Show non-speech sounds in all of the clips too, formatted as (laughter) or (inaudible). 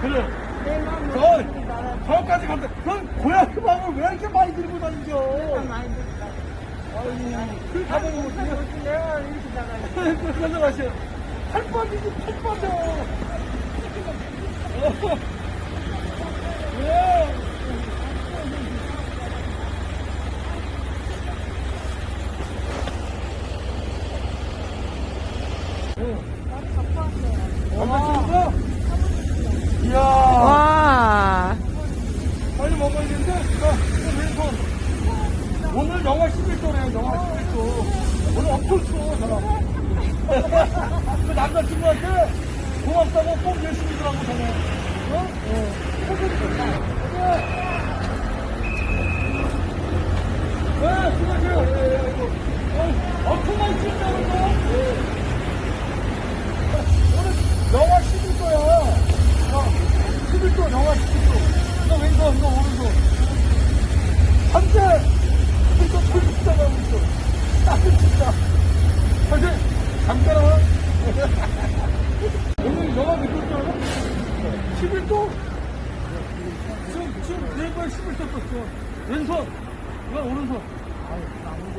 그래. 저, 말아줘. 저까지 간다. 넌 고양이 마음을 왜 이렇게 많이 들고 다니죠? 많이 들었다. 아이고, 그 가방을 못 들고. 내가 이렇게 나가야 그 가져가세요. 팔 빠지지, 팔 빠져. (laughs) 어. 왜? 엄마 친구? 이야, 와. 빨리 먹어야겠는데? 자, 이거 왼손. 오늘 영하 11도래요, 영하 11도. 오늘 엄청 추워, 사람. 그 남자친구한테 고맙다고 꼭 열심히 들어가고 전해. 어? 어. 네, 수고하세요. 예, 예, 이거. 어, 엄청 많이 찐다는 거. 오늘 영하 11도야. 자, 11도, 영하 11도. 이거 왼손, 이거 오른손. 한대 이거 풀립니다 가고 있어. 따뜻 진짜. 사실 잠깐만. (laughs) 오늘 영하 몇 알아? 11도? 지금 지금 내일까지 11도 떴어. 왼손. 이거 오른손.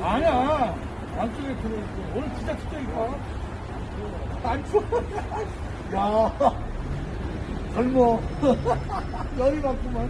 아니야. 안쪽에 들어있어. 오늘 진짜 춥다니까. 안 추워. (laughs) 야. 젊어. (laughs) 열이 많구만.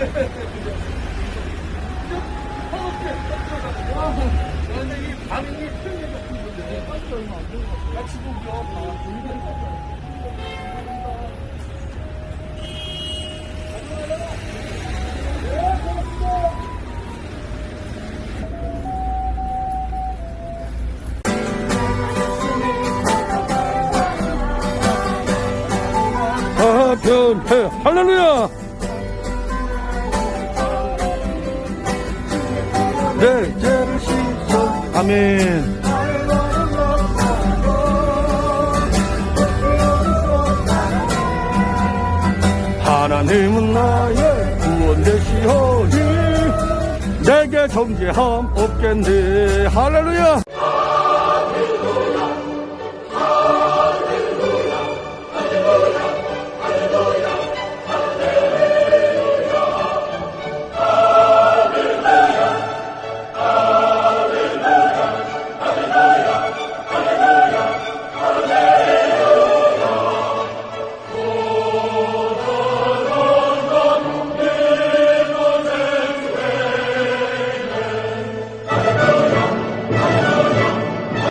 근데. 하편해 할렐루야 아멘. 하나님은 나의 구원 되시오니 내게 정죄함 없겠네. 할렐루야